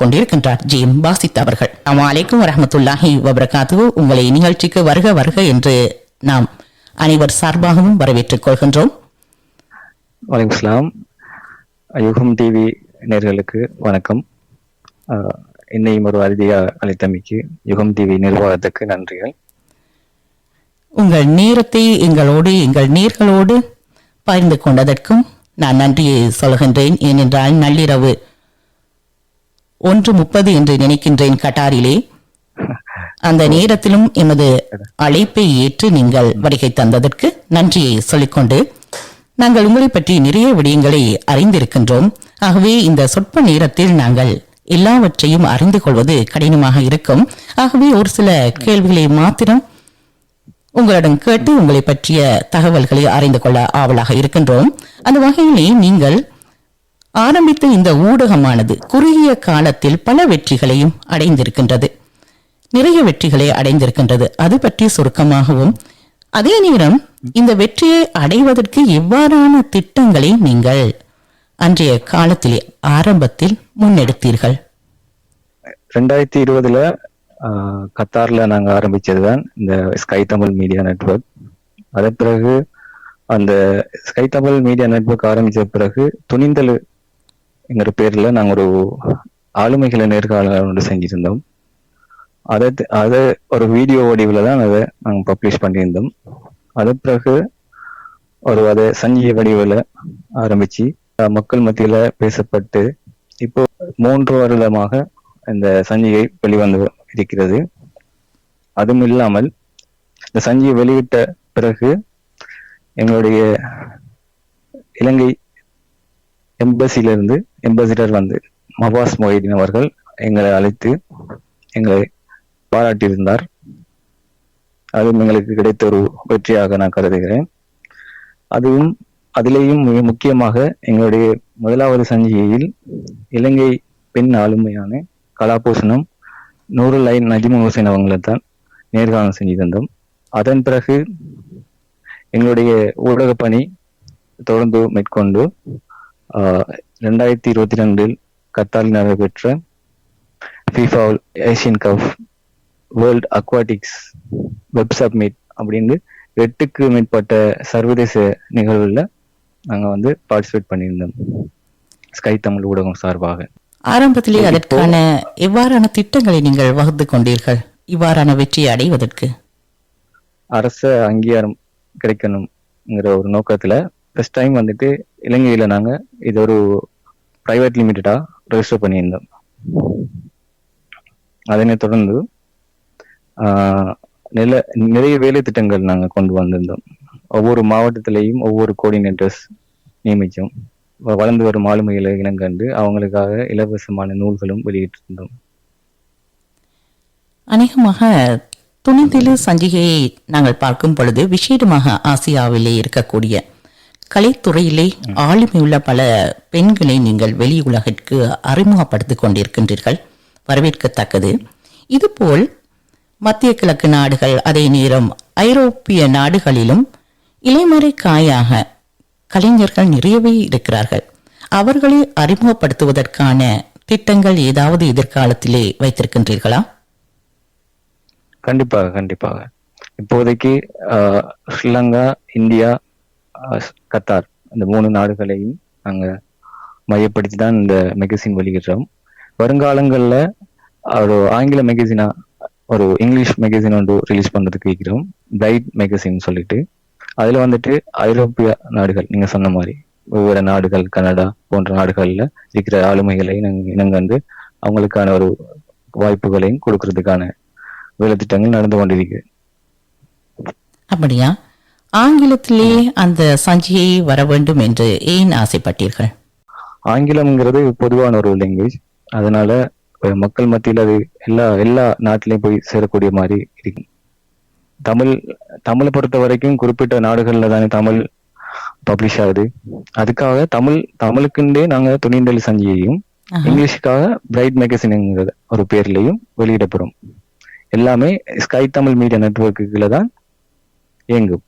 கொண்டிருக்கின்றார். G. M. Basith அவர்கள். அலைக்கும் வரமத்துல்லாஹி வபரகாத்து உங்களை நிகழ்ச்சிக்கு வருக வருக என்று நாம் அனைவர் சார்பாகவும் வரவேற்றுக் கொள்கின்றோம். இஸ்லாம் யுகம் டிவி நேர்களுக்கு வணக்கம். ஆஹ் என்னையும் ஒரு அறுதியா அளித்தமைக்கு யுகம் டிவி நிர்வாகத்துக்கு நன்றிகள். உங்கள் நேரத்தை எங்களோடு எங்கள் நேர்களோடு பகிர்ந்து கொண்டதற்கும் நான் நன்றியை சொல்கின்றேன். ஏனென்றால் நள்ளிரவு ஒன்று முப்பது என்று நினைக்கின்றேன் கட்டாரிலே. அந்த நேரத்திலும் எமது அழைப்பை ஏற்று நீங்கள் வருகை தந்ததற்கு நன்றியை சொல்லிக்கொண்டு நாங்கள் உங்களை பற்றி நிறைய விடயங்களை அறிந்திருக்கின்றோம். ஆகவே இந்த சொற்ப நேரத்தில் நாங்கள் எல்லாவற்றையும் அறிந்து கொள்வது கடினமாக இருக்கும். ஆகவே ஒரு சில கேள்விகளை மாத்திரம் உங்களிடம் கேட்டு உங்களை பற்றிய தகவல்களை அறிந்து கொள்ள ஆவலாக இருக்கின்றோம். அந்த வகையிலே நீங்கள் ஆரம்பித்த இந்த ஊடகமானது குறுகிய காலத்தில் பல வெற்றிகளையும் அடைந்திருக்கின்றது. நிறைய வெற்றிகளை அடைந்திருக்கின்றது. அது பற்றி சுருக்கமாகவும் அதே நேரம் இந்த வெற்றியை அடைவதற்கு எவ்வாறான திட்டங்களை நீங்கள் அன்றைய காலத்திலே ஆரம்பத்தில் முன்னெடுத்தீர்கள். ரெண்டாயிரத்தி இருபதுல ஆஹ் கத்தார்ல நாங்க ஆரம்பிச்சதுதான் இந்த ஸ்கை தமிழ் மீடியா நெட்வொர்க் அதன் பிறகு அந்த ஸ்கை தமிழ் மீடியா நெட்வொர்க் ஆரம்பிச்ச பிறகு துணிந்தல் எங்கிற பேர்ல நாங்க ஒரு ஆளுமைகளை நேர்காணல் ஒன்று செஞ்சிருந்தோம். அதை அதை ஒரு வீடியோ வடிவில் தான் அதை நாங்கள் பப்ளிஷ் பண்ணியிருந்தோம். அது பிறகு ஒரு அதை சஞ்சிய வடிவில் ஆரம்பிச்சு மக்கள் மத்தியில பேசப்பட்டு இப்போ மூன்று வருடமாக இந்த சஞ்சிகை வெளிவந்து இருக்கிறது. அதுவும் இல்லாமல் இந்த சஞ்சியை வெளியிட்ட பிறகு எங்களுடைய இலங்கை எம்பசியிலிருந்து எம்பசிடர் வந்து மபாஸ் மொஹிதீன் அவர்கள் எங்களை அழைத்து எங்களை பாராட்டியிருந்தார். அதுவும் எங்களுக்கு கிடைத்த ஒரு வெற்றியாக நான் கருதுகிறேன். அதுவும் அதிலேயும் மிக முக்கியமாக எங்களுடைய முதலாவது சஞ்சிகையில் இலங்கை பெண் ஆளுமையான கலாபூசணம் நூறு லைன் நஜிமுல் ஹுசைன் அவங்களை தான் நேர்காணல் செஞ்சு தந்தோம். அதன் பிறகு எங்களுடைய ஊடக பணி தொடர்ந்து மேற்கொண்டு ஆஹ் ரெண்டாயிரத்தி இருபத்தி ரெண்டில் கத்தாரில் நடைபெற்ற FIFA Asian cup world aquatics web submit அப்படின்னு எட்டுக்கு மேற்பட்ட சர்வதேச நிகழ்வுல நாங்க வந்து பார்ட்டிசிபேட் பண்ணியிருந்தோம். ஸ்கை தமிழ் ஊடகம் சார்பாக. ஆரம்பத்திலே அதற்கான எவ்வாறான திட்டங்களை நீங்கள் வகுத்து கொண்டீர்கள்? இவ்வாறான வெற்றியை அடைவதற்கு. அரச அங்கீகாரம் கிடைக்கணுங்கிற ஒரு நோக்கத்துல ஃபர்ஸ்ட் டைம் வந்துட்டு இலங்கையில் நாங்கள் இது ஒரு பிரைவேட் லிமிட்டடாக ரெஜிஸ்டர் பண்ணியிருந்தோம். அதனை தொடர்ந்து ஆஹ், நில நிறைய வேலை திட்டங்கள் நாங்கள் கொண்டு வந்திருந்தோம். ஒவ்வொரு மாவட்டத்திலையும் ஒவ்வொரு கோஆர்டினேட்டர்ஸ் நியமித்தோம் வளர்ந்து வரும் ஆளுமைகளை இனங்கண்டு அவங்களுக்காக இலவசமான நூல்களும் வெளியிட்டிருந்தோம். அநேகமாக துணிந்திலு சஞ்சிகையை நாங்கள் பார்க்கும் பொழுது விசேடமாக ஆசியாவிலே இருக்கக்கூடிய கலைத்துறையிலே ஆளுமையுள்ள பல பெண்களை நீங்கள் வெளி உலகிற்கு அறிமுகப்படுத்திக் கொண்டிருக்கின்றீர்கள். வரவேற்கத்தக்கது. இதுபோல் மத்திய கிழக்கு நாடுகள் அதே நேரம் ஐரோப்பிய நாடுகளிலும் இலைமறை காயாக கலைஞர்கள் நிறையவே இருக்கிறார்கள். அவர்களை அறிமுகப்படுத்துவதற்கான திட்டங்கள் ஏதாவது எதிர்காலத்திலே வைத்திருக்கின்றீர்களா? கண்டிப்பாக கண்டிப்பாக. இப்போதைக்கு ஸ்ரீலங்கா இந்தியா கத்தார். இந்த மூணு நாடுகளையும் நாங்க மையப்படுத்தி தான் இந்த மெகசின் வெளியிடுறோம். வருங்காலங்கள்ல ஒரு ஆங்கில மெகசினா ஒரு இங்கிலீஷ் மெகசின் ஒன்று ரிலீஸ் பண்றதுக்கு வைக்கிறோம். பிரைட் மெகசின் சொல்லிட்டு. அதுல வந்துட்டு ஐரோப்பிய நாடுகள் நீங்க சொன்ன மாதிரி ஒவ்வொரு நாடுகள் கனடா போன்ற நாடுகள்ல இருக்கிற ஆளுமைகளை இனங்க இனங்கண்டு அவங்களுக்கான ஒரு வாய்ப்புகளையும் கொடுக்கறதுக்கான வேலை திட்டங்கள் நடந்து கொண்டிருக்கு. அப்படியா? ஆங்கிலத்திலே அந்த சஞ்சிகை வர வேண்டும் என்று ஏன் ஆசைப்பட்டீர்கள்? ஆங்கிலம்ங்கிறது பொதுவான ஒரு லாங்குவேஜ் அதனால மக்கள் மத்தியில் அது எல்லா எல்லா நாட்டிலையும் போய் சேரக்கூடிய மாதிரி இருக்கு. தமிழ் தமிழை பொறுத்த வரைக்கும் குறிப்பிட்ட நாடுகள்ல தானே தமிழ் பப்ளிஷ் ஆகுது. அதுக்காக தமிழ் தமிழுக்குண்டே நாங்க துணிந்தல் சஞ்சியையும். இங்கிலீஷுக்காக பிரைட் மேகசின்ங்கிற ஒரு பேர்லயும் வெளியிடப்படும். எல்லாமே ஸ்கை தமிழ் மீடியா நெட்வொர்க்குல தான் இயங்கும்.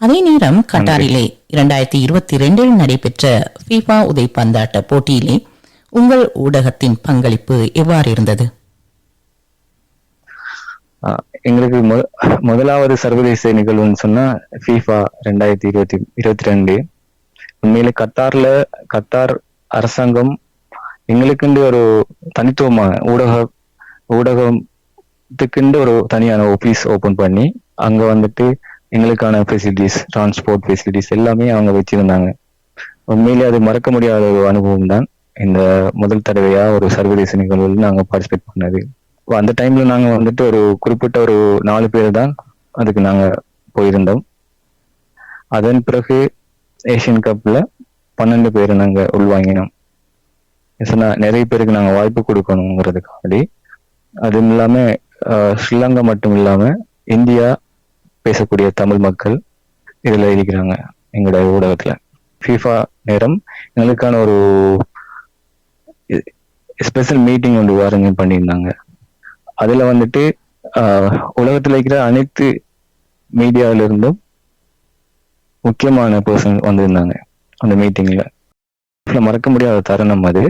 அதே நேரம் கட்டாரிலே இரண்டாயிரத்தி இருபத்தி ரெண்டில் நடைபெற்ற ஃபீஃபா உதைப்பந்தாட்ட போட்டியிலே உங்கள் ஊடகத்தின் பங்களிப்பு எவ்வாறு இருந்தது? எங்களுக்கு முதலாவது சர்வதேச நிகழ்வுன்னு சொன்னா ஃபீஃபா ரெண்டாயிரத்தி இருபத்தி இருபத்தி ரெண்டு. உண்மையில கத்தார்ல கத்தார் அரசாங்கம் எங்களுக்குண்டு ஒரு தனித்துவமான ஊடக ஊடகத்துக்குண்டு ஒரு தனியான ஆபீஸ் ஓபன் பண்ணி அங்க வந்துட்டு எங்களுக்கான ஃபெசிலிட்டிஸ் டிரான்ஸ்போர்ட் ஃபெசிலிட்டிஸ் எல்லாமே அவங்க வச்சிருந்தாங்க. உண்மையிலே அது மறக்க முடியாத ஒரு அனுபவம் தான். இந்த முதல் தடவையா ஒரு சர்வதேச நிகழ்வில் நாங்க பார்ட்டிசிபேட் பண்ணது. அந்த டைம்ல நாங்க வந்துட்டு ஒரு குறிப்பிட்ட ஒரு நாலு பேர் தான் அதுக்கு நாங்க போயிருந்தோம். அதன் பிறகு ஏசியன் கப்ல பன்னெண்டு பேர் நாங்க உள்வாங்கினோம். சொன்னா நிறைய பேருக்கு நாங்க வாய்ப்பு கொடுக்கணுங்கிறதுக்காண்டி. அதுவும் இல்லாம ஸ்ரீலங்கா மட்டும் இல்லாம இந்தியா பேசக்கூடிய தமிழ் மக்கள் இதில் இருக்கிறாங்க எங்களோட ஊடகத்துல. ஃபீஃபா நேரம் எங்களுக்கான ஒரு ஸ்பெஷல் மீட்டிங் ஒன்று வாருங்க பண்ணியிருந்தாங்க. அதுல வந்துட்டு ஆஹ், உலகத்துல இருக்கிற அனைத்து மீடியாவில இருந்தும் முக்கியமான பர்சன் வந்திருந்தாங்க அந்த மீட்டிங்ல மறக்க முடியாத தருணம் அது.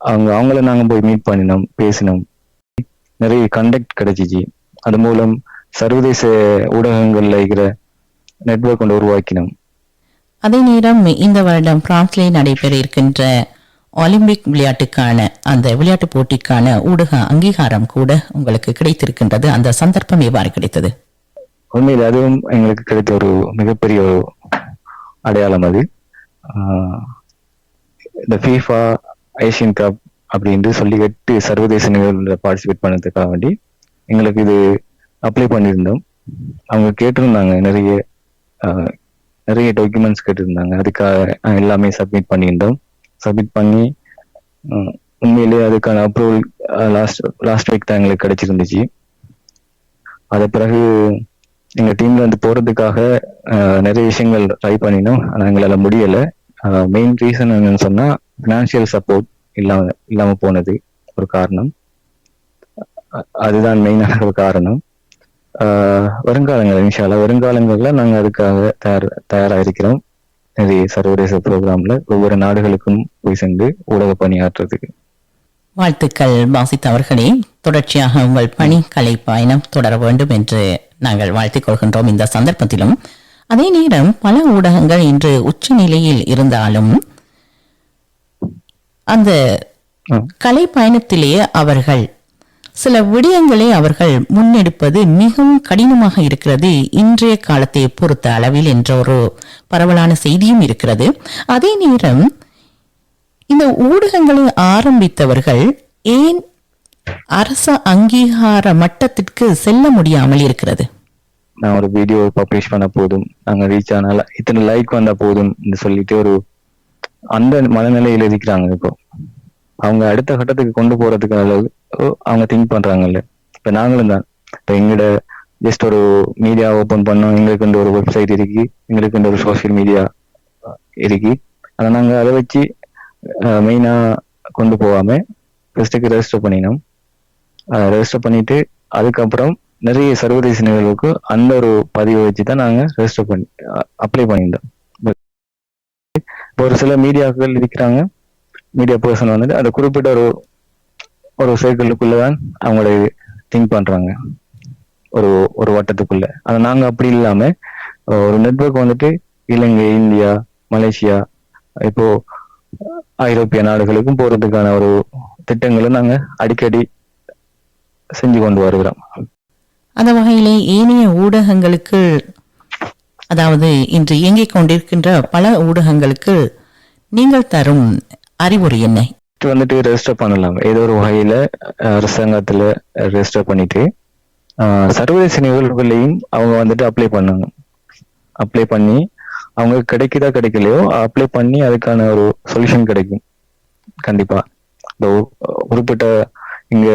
அவங்க அவங்கள நாங்க போய் மீட் பண்ணினோம் பேசினோம். நிறைய கண்டக்ட் கிடைச்சிச்சு. அது மூலம் சர்வதேச ஊடகங்கள்ல இருக்கிற நெட்வொர்க் ஒன்று உருவாக்கினோம். அதே நேரம் இந்த வருடம் பிரான்சிலே நடைபெற இருக்கின்ற ஒலிம்பிக் விளையாட்டுக்கான அந்த விளையாட்டுப் போட்டிக்கான ஊடக அங்கீகாரம் கூட உங்களுக்கு கிடைத்திருக்கின்றது. அந்த சந்தர்ப்பம் எவ்வாறு கிடைத்தது? உண்மையில் அதுவும் எங்களுக்கு கிடைத்த ஒரு மிகப்பெரிய ஒரு அடையாளம் அது. இந்த ஃபீஃபா ஏசியன் கப் அப்படின்ட்டு சொல்லி எட்டு சர்வதேச நிகழ்வுல பார்ட்டிசிபேட் பண்ணதுக்காக வேண்டி எங்களுக்கு இது அப்ளை பண்ணியிருந்தோம். அவங்க கேட்டிருந்தாங்க நிறைய நிறைய டாக்குமெண்ட்ஸ் கேட்டிருந்தாங்க. அதுக்காக எல்லாமே சப்மிட் பண்ணியிருந்தோம். சப்மிட் பண்ணி உண்மையிலேயே அதுக்கான அப்ரூவல் லாஸ்ட் லாஸ்ட் வீக் தான் எங்களுக்கு கிடைச்சிருந்துச்சு. அது பிறகு எங்க டீம்ல இருந்து போறதுக்காக நிறைய விஷயங்கள் ட்ரை பண்ணினோம். ஆனா எங்களால முடியல. மெயின் ரீசன் என்னன்னு சொன்னா பினான்சியல் சப்போர்ட் இல்லாம இல்லாம போனது ஒரு காரணம். அதுதான் மெயினான ஒரு காரணம். வருங்காலங்கள் இன்ஷால்லா வருங்காலங்கள்ல நாங்க அதுக்காக தயார் தயாரா இருக்கிறோம் நிறைய சர்வதேச ப்ரோக்ராம்ல ஒவ்வொரு நாடுகளுக்கும் போய் சென்று ஊடக பணியாற்றுறதுக்கு வாழ்த்துக்கள் பாசித் அவர்களே. தொடர்ச்சியாக உங்கள் பணி கலை பயணம் தொடர வேண்டும் என்று நாங்கள் வாழ்த்திக் கொள்கின்றோம் இந்த சந்தர்ப்பத்திலும். அதே நேரம் பல ஊடகங்கள் இன்று உச்ச நிலையில் இருந்தாலும் அந்த. கலை பயணத்திலேயே அவர்கள் சில விடயங்களை அவர்கள் முன்னெடுப்பது மிகவும் கடினமாக இருக்கிறது. இன்றைய காலத்தை பொறுத்த அளவில் என்ற ஒரு பரவலான செய்தியும் இருக்கிறது. அதே நேரம் இந்த ஊடகங்களை ஆரம்பித்தவர்கள் ஏன் அரச அங்கீகார மட்டத்திற்கு செல்ல முடியாமல் இருக்கிறது? நான் ஒரு வீடியோ பப்ளிஷ் பண்ண போதும் நாங்க ரீச் ஆனால இத்தனை லைக் வந்தா போதும் சொல்லிட்டு ஒரு அந்த மனநிலையில இருக்கிறாங்க இப்போ. அவங்க அடுத்த கட்டத்துக்கு கொண்டு போறதுக்கு அளவு அவங்க திங்க் பண்றாங்கல்ல. இப்ப நாங்களும் தான். இப்ப எங்களோட ஜஸ்ட் ஒரு மீடியா ஓபன் பண்ணோம் எங்களுக்கு ஒரு வெப்சைட் இருக்கு எங்களுக்கு ஒரு சோஷியல் மீடியா இருக்கு. அதை நாங்க அதை வச்சு மெயினா கொண்டு போகாம ஃபர்ஸ்ட்டுக்கு ரெஜிஸ்டர் பண்ணினோம். ரெஜிஸ்டர் பண்ணிட்டு அதுக்கப்புறம் நிறைய சர்வதேச நிகழ்வுக்கு அந்த ஒரு பதிவை வச்சு தான் நாங்க ரெஜிஸ்டர் பண்ணி அப்ளை பண்ணியிருந்தோம். இப்போ ஒரு சில மீடியாக்கள் இருக்கிறாங்க. மீடியா பர்சன் வந்துட்டு அந்த குறிப்பிட்ட ஒரு ஒரு சைக்கிளுக்குள்ள தான் அவங்களோட திங்க் பண்றாங்க. ஒரு ஒரு வட்டத்துக்குள்ள. ஆனா நாங்க அப்படி இல்லாம ஒரு நெட்வொர்க் வந்துட்டு இலங்கை இந்தியா மலேசியா இப்போ ஐரோப்பிய நாடுகளுக்கும் போறதுக்கான ஒரு திட்டங்களை நாங்க அடிக்கடி செஞ்சு கொண்டு வருகிறோம். அந்த வகையிலே ஏனைய ஊடகங்களுக்கு அதாவது இன்று இயங்கிக் கொண்டிருக்கின்ற பல ஊடகங்களுக்கு நீங்கள் தரும் அறிவுரை என்ன? வந்துட்டு ரெஜிஸ்டர் பண்ணலாம். ஏதோ ஒரு வகையில அரசாங்கத்துல ரெஜிஸ்டர் பண்ணிட்டு சர்வதேச நிகழ்வுகளையும் அவங்க வந்துட்டு அப்ளை பண்ணாங்க அப்ளை பண்ணி அவங்க கிடைக்குதா கிடைக்கலையோ அப்ளை பண்ணி அதுக்கான ஒரு சொல்யூஷன் கிடைக்கும். கண்டிப்பா. இந்த குறிப்பிட்ட இங்க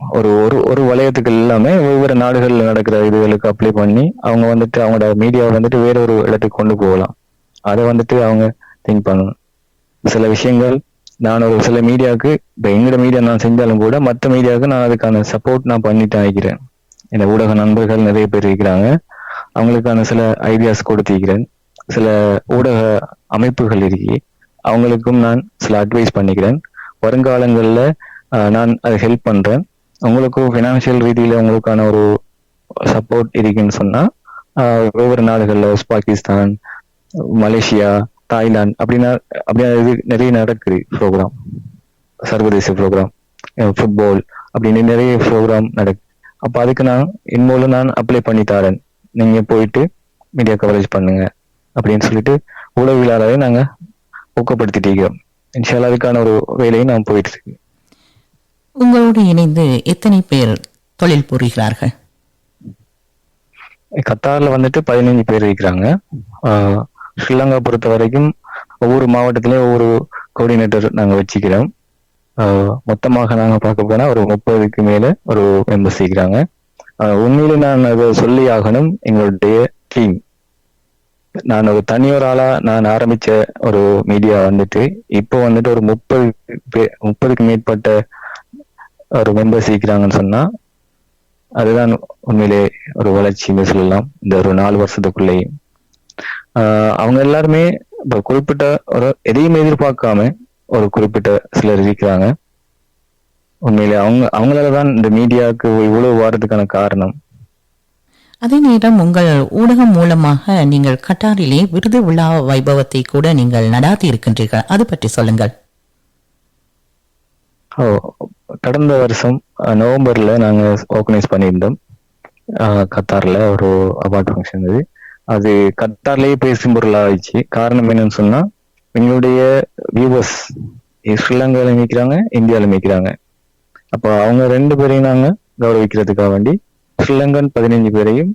ஒரு ஒரு ஒரு வளையத்துக்கு எல்லாமே ஒவ்வொரு நாடுகள்ல நடக்கிற இதுகளுக்கு அப்ளை பண்ணி அவங்க வந்துட்டு அவங்களோட மீடியாவை வந்துட்டு வேற ஒரு இடத்துக்கு கொண்டு போகலாம். அதை வந்துட்டு அவங்க திங்க் பண்ணணும். சில விஷயங்கள் நான் ஒரு சில மீடியாவுக்கு இப்ப எங்களோட மீடியா நான் செஞ்சாலும் கூட மற்ற மீடியாவுக்கு நான் அதுக்கான சப்போர்ட் நான் பண்ணிட்டு ஆகிக்கிறேன் இந்த ஊடக நண்பர்கள் நிறைய பேர் இருக்கிறாங்க. அவங்களுக்கான சில ஐடியாஸ் கொடுத்திருக்கிறேன். சில ஊடக அமைப்புகள் இருக்கு. அவங்களுக்கும் நான் சில அட்வைஸ் பண்ணிக்கிறேன். வருங்காலங்களில் நான் அதை ஹெல்ப் பண்றேன். உங்களுக்கும் ஃபினான்ஷியல் ரீதியில உங்களுக்கான ஒரு சப்போர்ட் இருக்குன்னு சொன்னா ஒவ்வொரு நாடுகள்ல பாகிஸ்தான் மலேசியா தாய்லாந்து. அப்படின்னா அப்படின்னா நிறைய நடக்குது ப்ரோக்ராம் சர்வதேச ப்ரோக்ராம் ஃபுட்பால் அப்படின்னு நிறைய ப்ரோக்ராம் நடக்கு அப்ப அதுக்கு நான் இன்மூல நான் அப்ளை பண்ணி தரேன். நீங்க போயிட்டு மீடியா கவரேஜ் பண்ணுங்க. அப்படின்னு சொல்லிட்டு உளவியலாளரை நாங்க ஊக்கப்படுத்திட்டீங்க இன்ஷால்லா அதுக்கான ஒரு வேலையும் நான் போயிட்டு இருக்கு உங்களோடு இணைந்து எத்தனை பேர் தொழில் புரிகிறார்கள்? கத்தார்ல வந்துட்டு பதினஞ்சு பேர் இருக்கிறாங்க. ஸ்ரீலங்கா பொறுத்த வரைக்கும் ஒவ்வொரு மாவட்டத்திலையும் ஒவ்வொரு கோஆர்டினேட்டர் நாங்கள் வச்சுக்கிறோம். மொத்தமாக நாங்கள் பார்க்க போனா ஒரு முப்பதுக்கு மேல ஒரு மெம்பர்ஸ் இருக்கிறாங்க. உண்மையில உண்மையிலே நான் அதை சொல்லி ஆகணும். எங்களுடைய டீம் நான் ஒரு தனியொரு ஆளா நான் ஆரம்பிச்ச ஒரு மீடியா வந்துட்டு இப்போ வந்துட்டு ஒரு முப்பது பே முப்பதுக்கு மேற்பட்ட ஒரு மெம்பர்ஸ் இருக்கிறாங்கன்னு சொன்னா அதுதான் உண்மையிலே ஒரு வளர்ச்சின்னு சொல்லலாம். இந்த ஒரு நாலு வருஷத்துக்குள்ளேயே அவங்க எல்லாருமே இப்ப குறிப்பிட்ட ஒரு எதையும் எதிர்பார்க்காம ஒரு குறிப்பிட்ட சிலர் இருக்கிறாங்க. உண்மையிலே அவங்க அவங்களால தான் இந்த மீடியாவுக்கு இவ்வளவு வாரதுக்கான காரணம். அதே நேரம் உங்கள் ஊடகம் மூலமாக நீங்கள் கட்டாரிலே விருது விழா வைபவத்தை கூட நீங்கள் நடாத்தி இருக்கின்றீர்கள். அது பற்றி சொல்லுங்கள். ஓ, கடந்த வருஷம் நவம்பர்ல நாங்க ஆர்கனைஸ் பண்ணியிருந்தோம். கத்தார்ல ஒரு அவார்ட் ஃபங்க்ஷன் இது அது கத்தார்லயே பேசும் பொருளா ஆயிடுச்சு காரணம் என்னன்னு சொன்னா எங்களுடைய வியூவர்ஸ் ஸ்ரீலங்கால மிக்கிறாங்க இந்தியால மிக்கிறாங்க அப்போ அவங்க ரெண்டு பேரையும் நாங்க கௌரவிக்கிறதுக்காக வேண்டி ஸ்ரீலங்கன் பதினைஞ்சு பேரையும்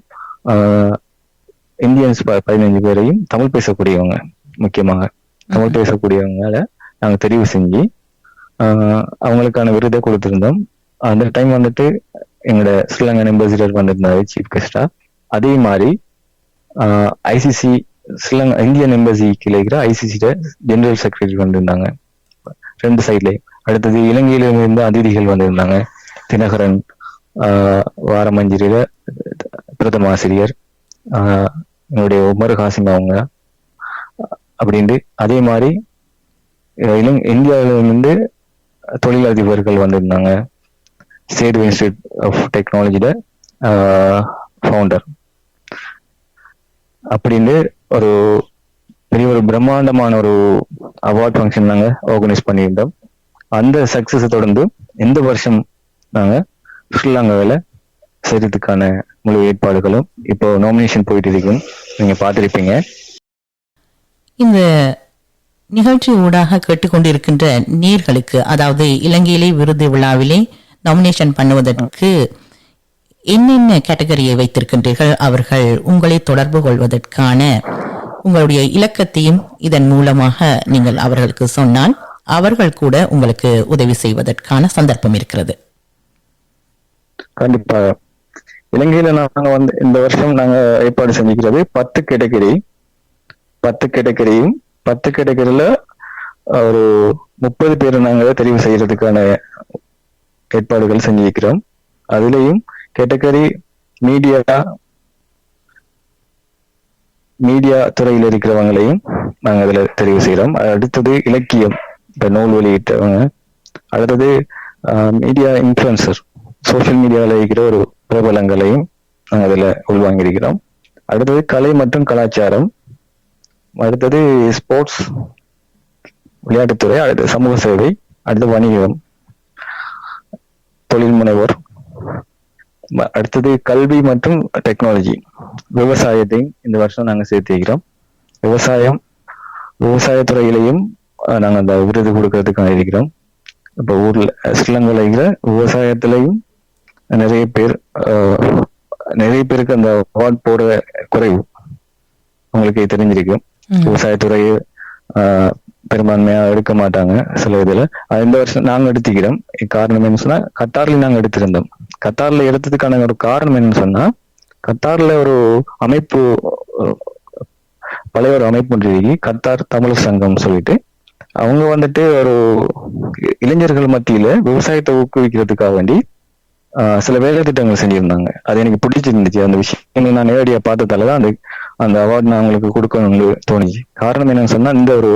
இந்தியன்ஸ் பதினைஞ்சு பேரையும் தமிழ் பேசக்கூடியவங்க முக்கியமாக தமிழ் பேசக்கூடியவங்கள நாங்க தெரிவு செஞ்சு ஆஹ், அவங்களுக்கான விருதை கொடுத்திருந்தோம். அந்த டைம் வந்துட்டு எங்களோட ஸ்ரீலங்கன் அம்பாசிடர் வந்திருந்தாரு சீஃப் கெஸ்டா அதே மாதிரி ஐசிசி ஸ்ரீலங்கா இந்தியன் எம்பசி கிளைக்கிற இருக்கிற ஐசிசியோட ஜெனரல் செக்ரட்டரி வந்திருந்தாங்க. ரெண்டு சைட்லயும் அடுத்தது இலங்கையில இருந்து அதிதிகள் வந்திருந்தாங்க. தினகரன் வாரமஞ்சிரியில பிரதம ஆசிரியர் என்னுடைய உமர் ஹாசிம் அவங்க அப்படின்ட்டு அதே மாதிரி அஹ் இலங் இந்தியாவிலிருந்து தொழிலதிபர்கள் வந்திருந்தாங்க. ஸ்டேட் இன்ஸ்டியூட் ஆஃப் டெக்னாலஜியில ஃபவுண்டர் அப்படின்னு ஒரு பெரிய ஒரு பிரம்மாண்டமான ஒரு அவார்ட் ஃபங்க்ஷன் நாங்க ஆர்கனைஸ் பண்ணியிருந்தோம். அந்த சக்சஸ் தொடர்ந்து இந்த வருஷம் நாங்கள் ஸ்ரீலங்காவில் செய்யறதுக்கான முழு ஏற்பாடுகளும் இப்போ நாமினேஷன் போயிட்டு இருக்கும் நீங்க பார்த்திருப்பீங்க. இந்த நிகழ்ச்சி ஊடாக கேட்டுக்கொண்டிருக்கின்ற நீர்களுக்கு அதாவது இலங்கையிலே விருது விழாவிலே நாமினேஷன் பண்ணுவதற்கு என்னென்ன கேட்டகரியை வைத்திருக்கின்றீர்கள்? அவர்கள் உங்களை தொடர்பு கொள்வதற்கான உங்களுடைய இலக்கத்தையும் இதன் மூலமாக நீங்கள் அவர்களுக்கு சொன்னால் அவர்கள் கூட உங்களுக்கு உதவி செய்வதற்கான சந்தர்ப்பம் இருக்கிறது. கண்டிப்பாக இலங்கையில நாங்க வந்து இந்த வருஷம் நாங்க ஏற்பாடு செஞ்சுக்கிறது பத்து கேட்டகரி பத்து கேட்டகரியும் பத்து கேட்டகரியில ஒரு முப்பது பேர் நாங்க தெரிவு செய்யறதுக்கான ஏற்பாடுகள் செஞ்சிருக்கிறோம். அதுலயும் கேட்டகரி மீடியா மீடியா துறையில் இருக்கிறவங்களையும் நாங்கள் அதில் தெரிவு செய்கிறோம். அடுத்தது இலக்கியம் இப்போ நூல் வெளியிட்டவங்க. அடுத்தது மீடியா இன்ஃப்ளூன்சர் சோஷியல் மீடியாவில் இருக்கிற ஒரு பிரபலங்களையும் நாங்கள் அதில் உள்வாங்கியிருக்கிறோம். அடுத்தது கலை மற்றும் கலாச்சாரம். அடுத்தது ஸ்போர்ட்ஸ் விளையாட்டுத்துறை அடுத்து சமூக சேவை அடுத்து வணிகம் தொழில் முனைவோர் அடுத்தது கல்வி மற்றும் டெக்னாலஜி விவசாயத்தையும் இந்த வருஷம் நாங்கள் சேர்த்திருக்கிறோம் விவசாயம் விவசாயத்துறையிலையும் அஹ், நாங்க அந்த விருது கொடுக்கறதுக்காக இருக்கிறோம். இப்போ ஊர்ல ஸ்ரீலங்கால விவசாயத்திலையும் நிறைய பேர் நிறைய பேருக்கு அந்த அவார்ட் போட குறைவு உங்களுக்கு தெரிஞ்சிருக்கும். ம். பெரும்பான்மையா எடுக்க மாட்டாங்க சில இதுல. இந்த வருஷம் நாங்க எடுத்துக்கிறோம். காரணம் என்ன சொன்னா கத்தார்ல நாங்க எடுத்திருந்தோம். கத்தார்ல எடுத்ததுக்கான ஒரு காரணம் என்னன்னு சொன்னா கத்தார்ல ஒரு அமைப்பு பழைய ஒரு அமைப்பு ஒன்று கத்தார் தமிழர் சங்கம் சொல்லிட்டு. அவங்க வந்துட்டு ஒரு இளைஞர்கள் மத்தியில விவசாயத்தை ஊக்குவிக்கிறதுக்காக வேண்டி ஆஹ் சில வேலை திட்டங்கள் செஞ்சிருந்தாங்க. அது எனக்கு பிடிச்சிருந்துச்சு. அந்த விஷயம் நான் நேரடியா பார்த்ததால தான் அந்த அந்த அவார்டு நான் அவங்களுக்கு கொடுக்கணும்னு தோணுச்சு. காரணம் என்னன்னு சொன்னா இந்த ஒரு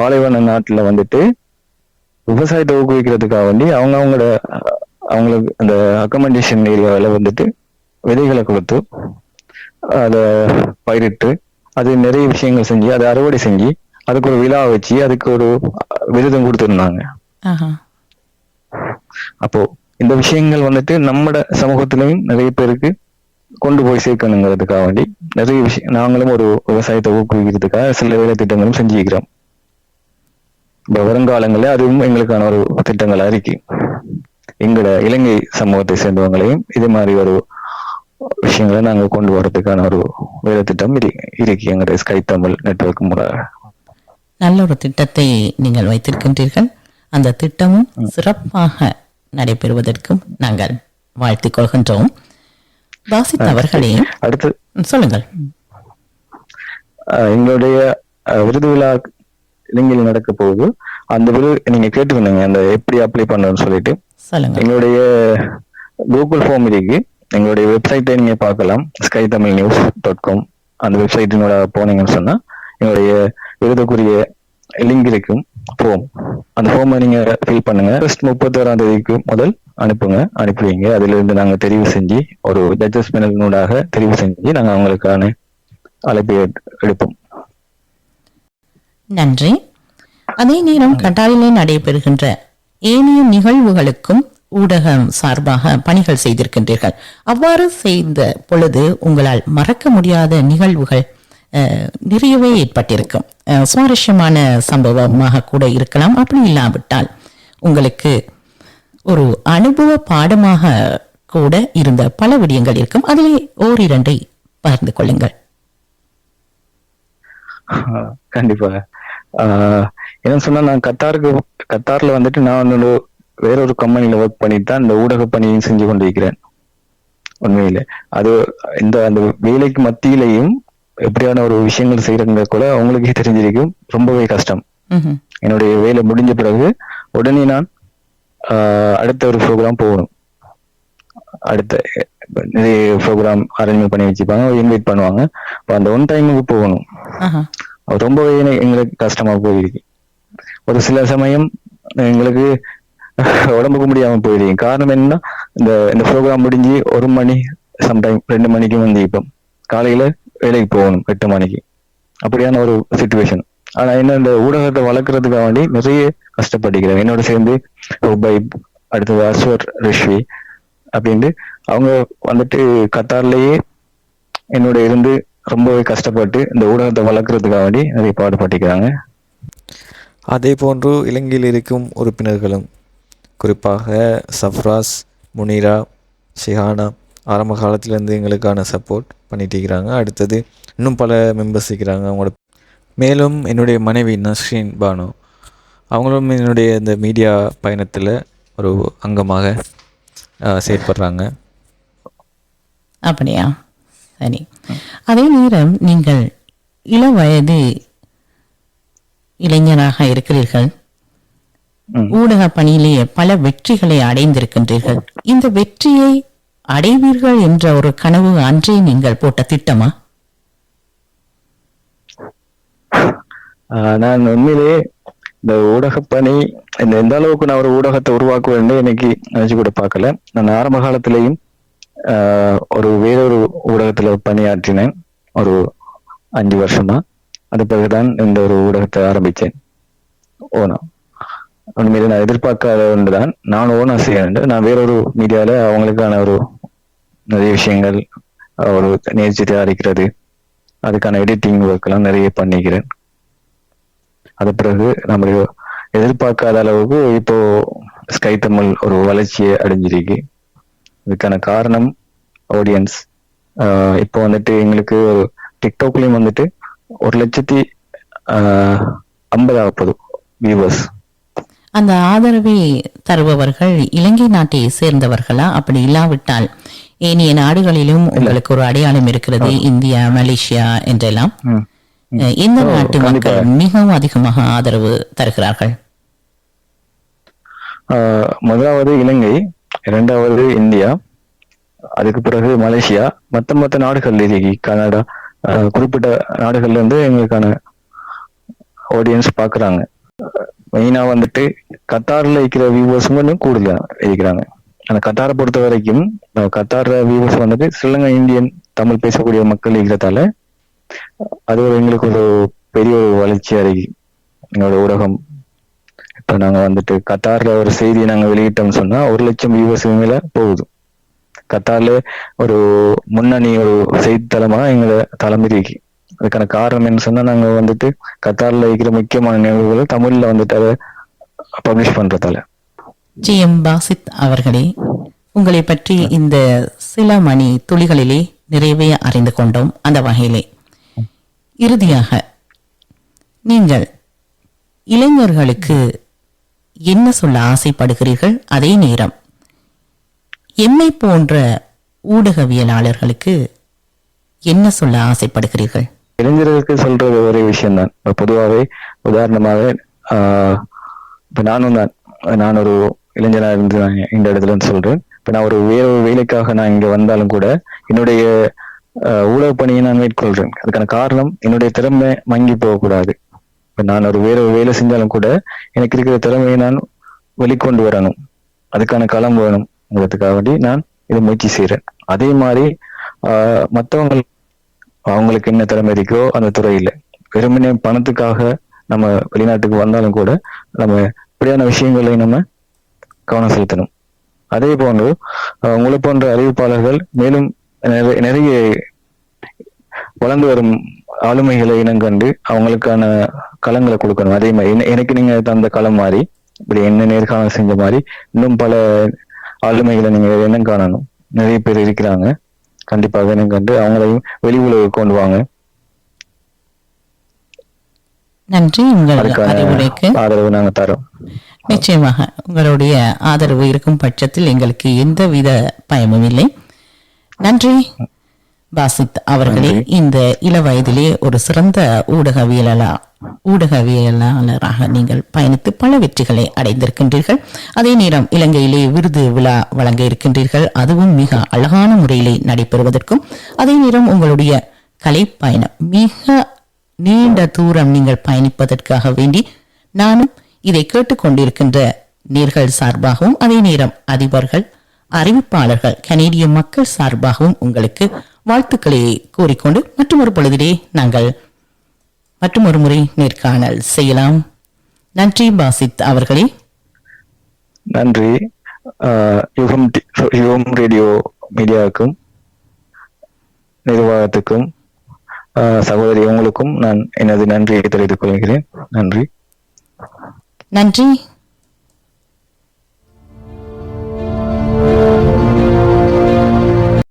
பாலைவன நாட்டுல வந்துட்டு விவசாயத்தை ஊக்குவிக்கிறதுக்காக வேண்டி அவங்க அவங்களோட அவங்களுக்கு அந்த அக்கமெண்டேஷன் ஏரியாவில் வந்துட்டு விதைகளை கொடுத்து அதை பயிரிட்டு அது நிறைய விஷயங்கள் செஞ்சு அதை அறுவடை செஞ்சு அதுக்கு ஒரு விழா வச்சு அதுக்கு ஒரு விருதும் கொடுத்துருந்தாங்க. அப்போ இந்த விஷயங்கள் வந்துட்டு நம்மட சமூகத்திலையும் நிறைய பேருக்கு கொண்டு போய் சேர்க்கணுங்கிறதுக்காக வேண்டி நிறைய விஷயம் நாங்களும் ஒரு விவசாயத்தை ஊக்குவிக்கிறதுக்காக சில வேலை திட்டங்களும் செஞ்சுக்கிறோம். இப்ப வருங்காலங்களில் அதுவும் எங்களுக்கான ஒரு திட்டங்களா இருக்கு. எங்களோட இலங்கை சமூகத்தை சேர்ந்தவங்களையும் இதே மாதிரி ஒரு விஷயங்களை நாங்க கொண்டு வரதுக்கான ஒரு வேலை திட்டம் இரு- இருக்கு. எங்களுடைய ஸ்கை தமிழ் நெட்வொர்க் மூலம். நல்ல ஒரு திட்டத்தை நீங்கள் வைத்திருக்கின்றீர்கள். அந்த திட்டமும் சிறப்பாக நடைபெறுவதற்கும் நாங்கள் வாழ்த்திக் கொள்கின்றோம். வாசித் அவர்களே அடுத்து. சொல்லுங்கள். எங்களுடைய விருது விழா இலங்கையில் நடக்க போகுது. அந்த விருது நீங்க கேட்டுருந்தீங்க அந்த எப்படி அப்ளை பண்ணணும்னு சொல்லிட்டு. எங்களுடைய கூகுள் ஃபார்ம் இருக்கு. எங்களுடைய வெப்சைட்டை நீங்க பார்க்கலாம். Sky Tamil news dot com அந்த வெப்சைட்டினோட போனீங்கன்னு சொன்னா எங்களுடைய விருதுக்குரிய லிங்க் இருக்கும். ஃபார்ம் அந்த ஃபார்மை நீங்க ஃபில் பண்ணுங்க. ஃபர்ஸ்ட் முப்பத்தோராம் தேதிக்கு முதல் அனுப்புங்க அனுப்புவீங்க. அதுல இருந்து நாங்க தெரிவு செஞ்சு ஒரு ஜட்ஜஸ் பேனலினூடாக தெரிவு செஞ்சு நாங்க அவங்களுக்கான அழைப்பை எடுப்போம். நன்றி. அதே நேரம் கட்டாரிலே நடைபெறுகின்ற ஏனைய நிகழ்வுகளுக்கும் ஊடகம் சார்பாக பணிகள் செய்திருக்கின்றீர்கள். அவ்வாறு செய்த பொழுது உங்களால் மறக்க முடியாத நிகழ்வுகள் அஹ், நிறையவே ஏற்பட்டிருக்கும். சுவாரஸ்யமான சம்பவமாக கூட இருக்கலாம். அப்படி இல்லாவிட்டால் உங்களுக்கு ஒரு அனுபவ பாடமாக கூட இருந்த பல விடயங்கள் இருக்கும். அதிலே ஓரிரண்டை பகிர்ந்து கொள்ளுங்கள். ஆஹ் கண்டிப்பா. ஆஹ் என்ன சொன்னா நான் கத்தாருக்கு கத்தார்ல வந்துட்டு நான் வந்து வேற ஒரு கம்பெனில ஒர்க் பண்ணிட்டு தான் இந்த ஊடக பணியும் செஞ்சு கொண்டிருக்கிறேன். உண்மையில. அது இந்த அந்த வேலைக்கு மத்தியிலையும் எப்படியான ஒரு விஷயங்கள் செய்யறதுங்க கூட அவங்களுக்கே தெரிஞ்சிருக்கும். ரொம்பவே கஷ்டம். என்னுடைய வேலை முடிஞ்ச பிறகு உடனே நான் அடுத்த ஒரு ப்ரோக்ராம் போகணும். அடுத்த நிறைய ப்ரோக்ராம் அரேஞ்ச்மெண்ட் பண்ணி வச்சுப்பாங்க இன்வைட் பண்ணுவாங்க. அப்ப அந்த ஒன் டைமுக்கு போகணும். ரொம்பவே எங்களுக்கு கஷ்டமா போயிருக்கு. ஒரு சில சமயம் எங்களுக்கு உடம்புக்கு முடியாம போயிருக்கு. காரணம் என்னன்னா இந்த இந்த ப்ரோக்ராம் முடிஞ்சு ஒரு மணி சம்டைம் ரெண்டு மணிக்கு வந்து இப்போ காலையில வேலைக்கு போகணும் எட்டு மணிக்கு. அப்படியான ஒரு சுச்சுவேஷன் ஆனா என்ன இந்த ஊடகத்தை வளர்க்கறதுக்காக வேண்டி நிறைய கஷ்டப்பட்டுக்கிறேன். என்னோட சேர்ந்து உபைப் அடுத்தது அஸ்வர் ரிஷ்வி அப்படின்ட்டு அவங்க வந்துட்டு கத்தார்லயே என்னோட இருந்து ரொம்பவே கஷ்டப்பட்டு இந்த ஊடகத்தை வளர்க்கறதுக்காக வேண்டி நிறைய பாடுபட்டிருக்கிறாங்க. அதே போன்று இலங்கையில் இருக்கும் உறுப்பினர்களும் குறிப்பாக சஃப்ராஸ் முனிரா ஷிஹானா ஆரம்ப காலத்திலேருந்து எங்களுக்கான சப்போர்ட் பண்ணிட்டு இருக்கிறாங்க அடுத்தது இன்னும் பல மெம்பர்ஸ் இருக்கிறாங்க அவங்களோட. மேலும் என்னுடைய மனைவி நஸ்ரீன் பானு அவங்களும் என்னுடைய இந்த மீடியா பயணத்தில் ஒரு அங்கமாக ஆஹ், செயற்படுறாங்க. அப்படியா? சரி. அதே நேரம் நீங்கள் இளவயது இளைஞராக இருக்கிறீர்கள். ஊடக பணியிலேயே பல வெற்றிகளை அடைந்திருக்கின்றீர்கள். இந்த வெற்றியை அடைவீர்கள் என்ற ஒரு கனவு அன்றே நீங்கள் போட்ட திட்டமா? ஆஹ் நான் உண்மையிலேயே இந்த ஊடக பணி இந்த எந்த அளவுக்கு நான் ஒரு ஊடகத்தை உருவாக்குவேன்னு எனக்கு நினைச்சு கூட பார்க்கல. நான் ஆரம்ப காலத்திலையும் ஆஹ் ஒரு வேறொரு ஊடகத்துல பணியாற்றினேன். ஒரு அஞ்சு வருஷமா. அது பிறகுதான் இந்த ஒரு ஊடகத்தை ஆரம்பிச்சேன் ஓனா. உண்மையில நான் எதிர்பார்க்காத ஒன்றுதான் நான் ஓனா செய்ய நான் வேறொரு மீடியால அவங்களுக்கான ஒரு நிறைய விஷயங்கள் ஒரு நேர்ச்சி தயாரிக்கிறது. அதுக்கான எடிட்டிங் ஒர்க் எல்லாம் நிறைய பண்ணிக்கிறேன். அது பிறகு நம்ம எதிர்பார்க்காத அளவுக்கு இப்போ ஸ்கை தமிழ் ஒரு வளர்ச்சியை அடைஞ்சிருக்கு. இதுக்கான காரணம் ஆடியன்ஸ் இப்போ வந்துட்டு எங்களுக்கு ஒரு டிக்டாக்லயும் வந்துட்டு ஒரு லட்சத்தி ஆஹ், ஐம்பதாவது வியூவர்ஸ் அந்த ஆதரவை தருபவர்கள் இலங்கை நாட்டை சேர்ந்தவர்களா? அப்படி இல்லாவிட்டால் ஏனைய நாடுகளிலும் உங்களுக்கு ஒரு அடையாளம் இருக்கிறது இந்தியா மலேசியா என்றெல்லாம். ஓ, நாட்டு. மக்கள் மிகவும் அதிகமாக ஆதரவு தருகிறார்கள். ஆஹ் முதலாவது இலங்கை இரண்டாவது இந்தியா அதுக்கு பிறகு மலேசியா மத்த மத்த நாடுகள் கனடா குறிப்பிட்ட நாடுகள்ல இருந்து எங்களுக்கான ஆடியன்ஸ் பாக்குறாங்க. மெயினா வந்துட்டு கத்தார்ல இருக்கிற வியூவர்ஸும் கொஞ்சம் கூடுதலா இருக்கிறாங்க. ஆனா கத்தாரை பொறுத்த வரைக்கும் கத்தார் வியூவர்ஸ் வந்துட்டு ஸ்ரீலங்கா இந்தியன் தமிழ் பேசக்கூடிய மக்கள் இருக்கிறதால அது ஒரு எங்களுக்கு ஒரு பெரிய ஒரு வளர்ச்சியா இருக்கு எங்களோட ஊடகம். இப்ப நாங்க வந்துட்டு கத்தார்ல ஒரு செய்தியை நாங்க வெளியிட்டோம்னு சொன்னா ஒரு லட்சம் வியூவர்ஸ் மேல போகுது. கத்தார்ல ஒரு முன்னணி ஒரு செய்தித்தலமா எங்களை தலைமை இருக்கு அதுக்கான காரணம் என்ன சொன்னா நாங்க வந்துட்டு கத்தார்ல இருக்கிற முக்கியமான நிகழ்வுகளை தமிழ்ல வந்துட்டு அதை பப்ளிஷ் பண்றதால. ஜி எம் பாசித் அவர்களே உங்களை பற்றி இந்த சில மணி துளிகளிலே நிறைவே அறிந்து கொண்டோம். அந்த வகையிலே இறுதியாக நீங்கள் இளைஞர்களுக்கு என்ன சொல்ல ஆசைப்படுகிறீர்கள் அதே நேரம். எம்மை போன்ற ஊடகவியலாளர்களுக்கு என்ன சொல்ல ஆசைப்படுகிறீர்கள்? இளைஞர்களுக்கு சொல்றது ஒரே விஷயம்தான். பொதுவாகவே உதாரணமாக ஆஹ் நானும் தான் நான் ஒரு இளைஞனாக இருந்து நான் இந்த இடத்துல சொல்றேன். இப்போ நான் ஒரு வேற வேலைக்காக நான் இங்க வந்தாலும் கூட என்னுடைய ஊடக பணியை நான் மேற்கொள்றேன். அதுக்கான காரணம் என்னுடைய திறமை மங்கி போகக்கூடாது. நான் ஒரு வேற ஒரு வேலை செஞ்சாலும் கூட எனக்கு இருக்கிற திறமையை நான் வெளிக்கொண்டு வரணும். அதுக்கான களம் வேணும். உங்களுக்காக வேண்டி நான் இதை முயற்சி செய்யறேன் அதே மாதிரி ஆஹ் மத்தவங்க அவங்களுக்கு என்ன திறமை இருக்கோ அந்த துறையில. வெறுமனே பணத்துக்காக நம்ம வெளிநாட்டுக்கு வந்தாலும் கூட நம்ம இப்படியான விஷயங்களை நம்ம கவனம் செலுத்தணும். அதே போன்று உங்களை போன்ற அறிவிப்பாளர்கள் மேலும் நிறைய- வளர்ந்து வரும் ஆளுமைகளை இனங்கண்டு அவங்களுக்கான களங்களை கொடுக்கணும். அதே மாதிரி எனக்கு நீங்க தந்த களம் மாதிரி இப்படி என்ன நேர்காணல் செஞ்ச மாதிரி இன்னும் பல ஆளுமைகளை நீங்க இனம் காணணும். நிறைய பேர் இருக்கிறாங்க. கண்டிப்பாக இனம் கண்டு அவங்களையும் வெளி உலகு கொண்டு வாங்க. நன்றி. உங்கள் அதுக்கான அறிவுரைக்கு ஆதரவு நாங்க தரோம். நிச்சயமாக உங்களுடைய ஆதரவு இருக்கும் பட்சத்தில் எங்களுக்கு எந்தவித பயமும் இல்லை. நன்றி. பாசித் அவர்களே இந்த இள வயதிலே ஒரு சிறந்த ஊடகவியலா ஊடகவியலாளராக நீங்கள் பயணித்து பல வெற்றிகளை அடைந்திருக்கின்றீர்கள். அதே நேரம் இலங்கையிலே விருது விழா வழங்க இருக்கின்றீர்கள். அதுவும் மிக அழகான முறையிலே நடைபெறுவதற்கும். அதே நேரம் உங்களுடைய கலைப்பயணம் மிக நீண்ட தூரம் நீங்கள் பயணிப்பதற்காக வேண்டி நானும் இதை கேட்டுக்கொண்டிருக்கின்ற நேர்கள் சார்பாகவும் அதே நேரம் அதிபர்கள் அறிவிப்பாளர்கள் கனேடிய மக்கள் சார்பாகவும் உங்களுக்கு வாழ்த்துக்களை கூறிக்கொண்டு மற்றும் ஒரு பொழுதிலே நாங்கள் மற்றும் ஒரு முறை நேர்காணல் செய்யலாம். நன்றி பாசித் அவர்களே. நன்றி. யுகம் யுகம் ரேடியோ மீடியாவுக்கும் நிர்வாகத்துக்கும் சகோதரி உங்களுக்கும் நான் எனது நன்றியை தெரிவித்துக் கொள்கிறேன். நன்றி. நன்றி.